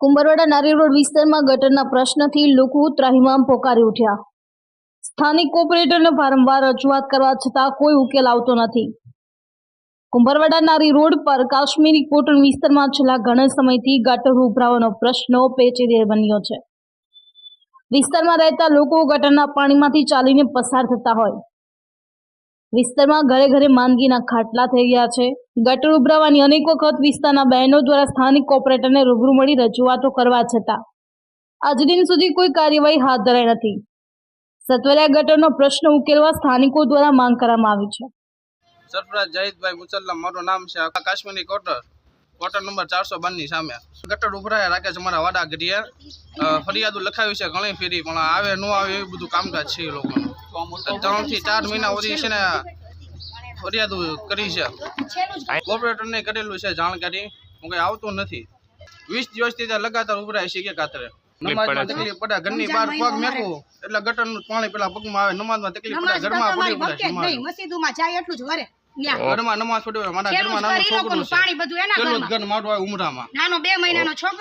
કુંભરવાડા નારી રોડ વિસ્તારમાં ગટરના પ્રશ્નથી લોકો ત્રાહિમામ પોકારી ઉઠ્યા. સ્થાનિક કોર્પોરેટરને વારંવાર રજૂઆત કરવા છતાં કોઈ ઉકેલ આવતો નથી. કુંભરવાડા નારી રોડ પર કાશ્મીરી કોટન વિસ્તારમાં છેલ્લા ઘણા સમયથી ગટર ઉભરાવાનો પ્રશ્ન પેચીદે બન્યો છે. વિસ્તારમાં રહેતા લોકો ગટરના પાણીમાંથી ચાલીને પસાર થતા હોય. વિસ્તારમાં ઘરે ઘરે માંદગીના ખાટલા થઈ ગયા છે. ગટર ઉભરાવાની અનેક વખત વિસ્તારના બહેનો દ્વારા સ્થાનિક કોર્પોરેટરને રૂબરૂ મળી રજૂઆતો કરવા છતાં આજ દિન સુધી કોઈ કાર્યવાહી હાથ ધરાઈ નથી. સત્વરે આ ગટરનો પ્રશ્ન ઉકેલવા સ્થાનિકો દ્વારા માંગ કરવામાં આવી છે. સરફરાજ જહીદભાઈ મુસલ્લા મારું નામ છે કાશ્મીરી કોટર કોટર નંબર ચારસો બારની સામે. ગટર ઉભરાયા રાખે છે મારા વાડા ઘડીએ ફરિયાદો લખાવી છે ઘણી ફેરી, પણ આવે ન આવે એવું બધું કામકાજ છે એ લોકોનું. ત્રણથી ચાર મહિના સુધી છે ને ફરિયાદો કરી છે. કોર્પોરેટરને કરેલું છે જાણકારી. હું કઈ આવતું નથી. વીસ દિવસથી ત્યાં લગાતાર ઉભરાય છે કે કાતરે. નમાજમાં તકલીફ પડે ઘરની બહાર પગ મેકવું એટલે ગટરનું પાણી પેલા પગમાં આવે નમાજમાં તકલીફ પડે ઘરમાં પડી પડે નહીં જાય એટલું જ વરે ઘરમાં નમાજ પડી મારા ઘરમાં ઘર નાનું છોકરું છે. ઘર ઉમરામાં. નાનો બે મહિનાનો છોકરો